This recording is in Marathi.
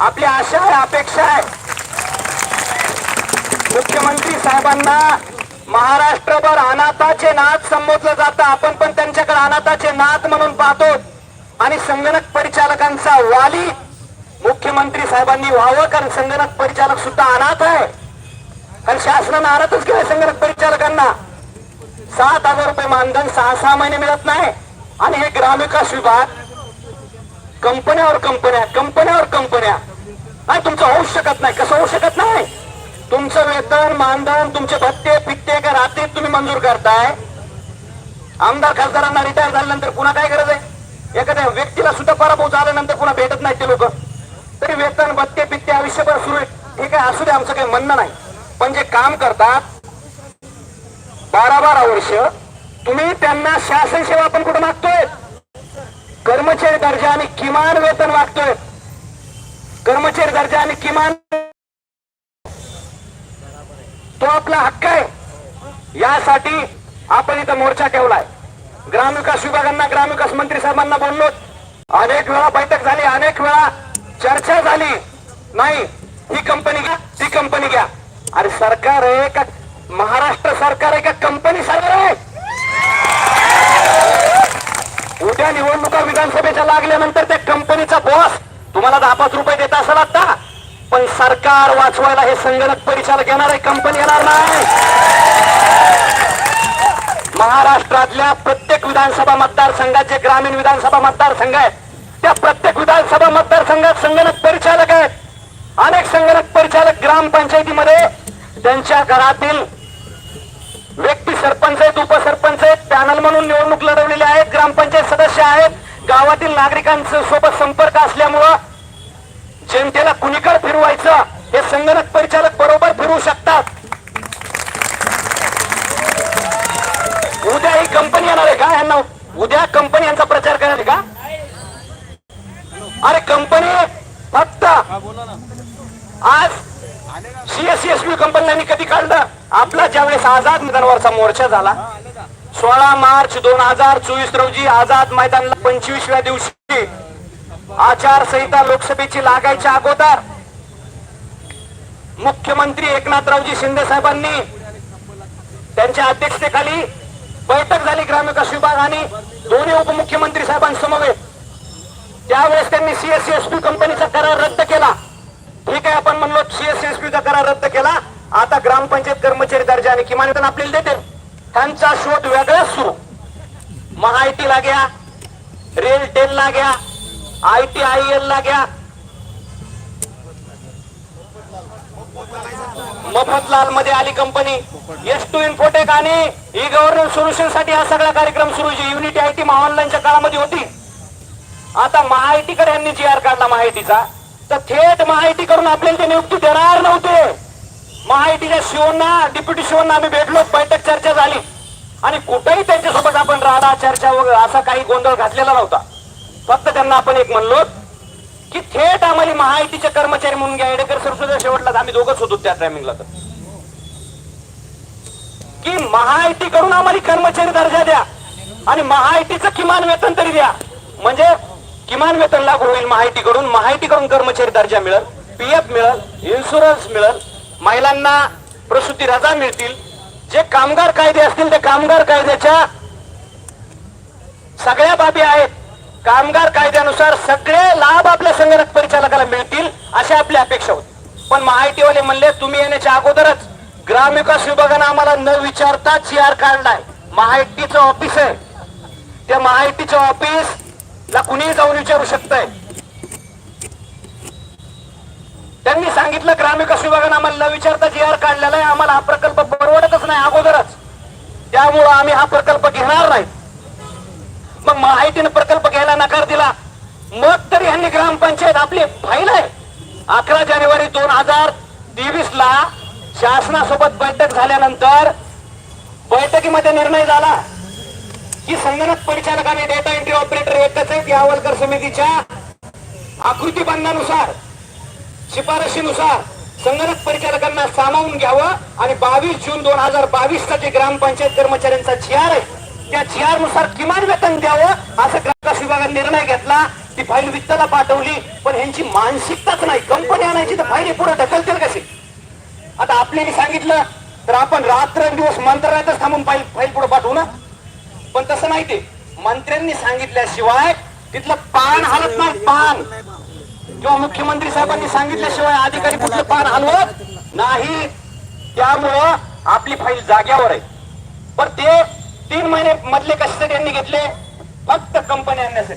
आपली आशा आहे अपेक्षा आहे. मुख्यमंत्री साहेबांना महाराष्ट्रभर अनाथाचे नाथ संबोधलं जातं. आपण पण त्यांच्याकडे अनाथाचे नाथ म्हणून पाहतो. आणि संगणक परिचालकांचा वाली मुख्यमंत्री साहेबांनी व्हावं कारण संगणक परिचालक सुद्धा अनाथ आहे. कारण शासनानं अनाथच केलं संगणक परिचालकांना. सात हजार रुपये मानधन सहा सहा महिने मिळत नाही. आणि हे ग्रामविकास विभाग कंपन्यावर कंपन्या कंपन्यावर कंपन्या. नाही तुमचं होऊ शकत नाही. कसं होऊ शकत नाही? तुमचं वेतन मानधन तुमचे भत्ते पित्ते का रात्री तुम्ही मंजूर करताय. आमदार खासदारांना रिटायर झाल्यानंतर पुन्हा काय गरज आहे? एखाद्या व्यक्तीला सुद्धा पराभव झाल्यानंतर पुन्हा भेटत नाही ते लोक. तरी वेतन भत्ते पित्ते आयुष्यभर सुरू आहे. ठीक आहे असू दे आमचं काही म्हणणं नाही. पण जे काम करतात बारा बारा वर्ष तुम्ही त्यांना शासन सेवा आपण कुठं मागतोय? कर्मचारी दर्जा आणि किमान वेतन वागतोय. कर्मचारी दर्जा आणि किमान तो आपला हक्क आहे. यासाठी आपण इथं मोर्चा ठेवलाय. ग्रामविकास विभागांना ग्रामविकास मंत्री साहेबांना बोललो. अनेक वेळा बैठक झाली अनेक वेळा चर्चा झाली. नाही ही कंपनी घ्या ती कंपनी घ्या. अरे सरकार आहे का? महाराष्ट्र सरकार आहे का? कंपनी सरकार आहे. उद्या निवडणुका विधानसभेच्या लागल्यानंतर त्या कंपनीचा बॉस तुम्हाला दहा पाच रुपये देत असेल आता. पण सरकार वाचवायला हे संगणक परिचालक येणार आहे कंपनी येणार नाही. महाराष्ट्रातल्या प्रत्येक विधानसभा मतदारसंघात जे ग्रामीण विधानसभा मतदारसंघ आहेत त्या प्रत्येक विधानसभा मतदारसंघात संगणक परिचालक आहेत. अनेक संगणक परिचालक ग्रामपंचायतीमध्ये त्यांच्या घरातील सरपंच आहेत उपसरपंच आहेत पॅनल म्हणून निवडणूक लढवलेले आहेत ग्रामपंचायत सदस्य आहेत. गावातील नागरिकांचं सोबत संपर्क असल्यामुळं जनतेला कुणीकडे फिरवायचं हे संगणक परिचालक बरोबर फिरवू शकतात. उद्या ही कंपनी येणार आहे का यांना? उद्या कंपनी यांचा प्रचार करणार आहे का? अरे कंपनी फक्त आज सीएससीएसबी कंपन्यांनी कधी काढलं? आपला ज्यावेळेस आझाद मैदानावरचा मोर्चा झाला सोळा मार्च दोन हजार चोवीस रोजी आझाद मैदानला पंचवीसव्या दिवशी आचारसंहिता लोकसभेची लागायच्या अगोदर मुख्यमंत्री एकनाथरावजी शिंदे साहेबांनी त्यांच्या अध्यक्षतेखाली बैठक झाली ग्रामविकास विभाग आणि दोन्ही उपमुख्यमंत्री साहेबांसमवेत. त्यावेळेस त्यांनी सीएससीएसपी कंपनीचा करार रद्द केला. ठीक आहे आपण म्हणलो सीएसएसपी चा करार रद्द केला? आता ग्रामपंचायत कर्मचारी दर्जा आणि किमान वेतन आपल्याला देते त्यांचा शोध वेगळाच सुरू. महाआयटी ला घ्या रेल टेल ला घ्या आय टी आय एल लाग्या मफतलाल मध्ये आली कंपनी एस टू इन्फोटेक आणि ई गव्हर्नन्स सोल्युशनसाठी हा सगळा कार्यक्रम सुरू युनिटी आय टी ऑनलाईनच्या काळामध्ये होती. आता महाआयटी कडे यांनी जी आर काढला महाआयटीचा तर थेट महाआयटी करून आपल्याला ते नियुक्ती देणार नव्हते. महाआयटीच्या शिवना डिप्युटी शिवना आम्ही भेटलो बैठक चर्चा झाली. आणि कुठेही त्यांच्यासोबत आपण राडा चर्चा वगैरे असा काही गोंधळ घातलेला नव्हता. फक्त त्यांना आपण एक म्हणलो की थेट आम्हाला महाआयटीचे कर्मचारी म्हणून घ्या. येडेकर सर सुद्धा शेवटला आम्ही दोघंच होतो त्या टायमिंगला तर. की महाआयटी करून आम्हाला कर्मचारी दर्जा द्या आणि महाआयटीचं किमान वेतन तरी द्या. म्हणजे किमान वेतन लागू होईल माहिती कडून माहिती करून कर्मचारी दर्जा मिळेल पीएफ मिळेल इन्शुरन्स मिळेल महिलांना प्रसूती रजा मिळतील. जे कामगार कायदे असतील ते कामगार कायद्याच्या सगळ्या बाबी आहेत. कामगार कायद्यानुसार सगळे लाभ आपल्या संगणक परिचालकाला मिळतील अशा आपली अपेक्षा होती. पण माहितीवाले म्हणले तुम्ही येण्याच्या अगोदरच ग्रामविकास विभागानं आम्हाला न विचारता जी आर काढलाय महाआयटीचं ऑफिस आहे. त्या महाआयटीचं ऑफिस ला कुणीही जाऊन विचारू शकतंय. त्यांनी सांगितलं ग्रामविकास विभागानं आम्हाला न विचारता जी आर काढलेला आहे आम्हाला हा प्रकल्प परवडतच नाही अगोदरच. त्यामुळं आम्ही हा प्रकल्प घेणार नाही. मग माहितीनं प्रकल्प घ्यायला नकार दिला. मग तरी यांनी ग्रामपंचायत आपली फाईल आहे. अकरा जानेवारी दोन हजार तेवीस ला शासनासोबत बैठक झाल्यानंतर बैठकीमध्ये निर्णय झाला. की संगणक परिचालक आणि डेटा एंट्री ऑपरेटर एकच आहेत या अवलकर समितीच्या आकृती बंधानुसार शिफारशीनुसार संगणक परिचालकांना सामावून घ्यावं आणि बावीस जून दोन हजार बावीस चा जे ग्रामपंचायत कर्मचाऱ्यांचा जी आर आहे. त्या जी आरनुसार किमान वेतन द्यावं असं ग्रामविकास विभागाने निर्णय घेतला. ती फाईल वित्ताला पाठवली पण ह्यांची मानसिकताच नाही. कंपनी आणायची तर फाईल पुढे ढकलतील कसे आता आपल्याने सांगितलं तर आपण रात्रंदिवस मंत्रालयातच थांबून फाईल फाईल पुढे पाठवू ना? पण तसं नाही ते. मंत्र्यांनी सांगितल्याशिवाय तिथलं पान हलत नाही. पान. किंवा मुख्यमंत्री साहेबांनी सांगितल्याशिवाय अधिकारी कुठलं पान हलवत नाही त्यामुळं आपली फाईल जाग्यावर आहे. पण ते तीन महिने मधले कशासाठी यांनी घेतले? फक्त कंपनी आणण्यासाठी.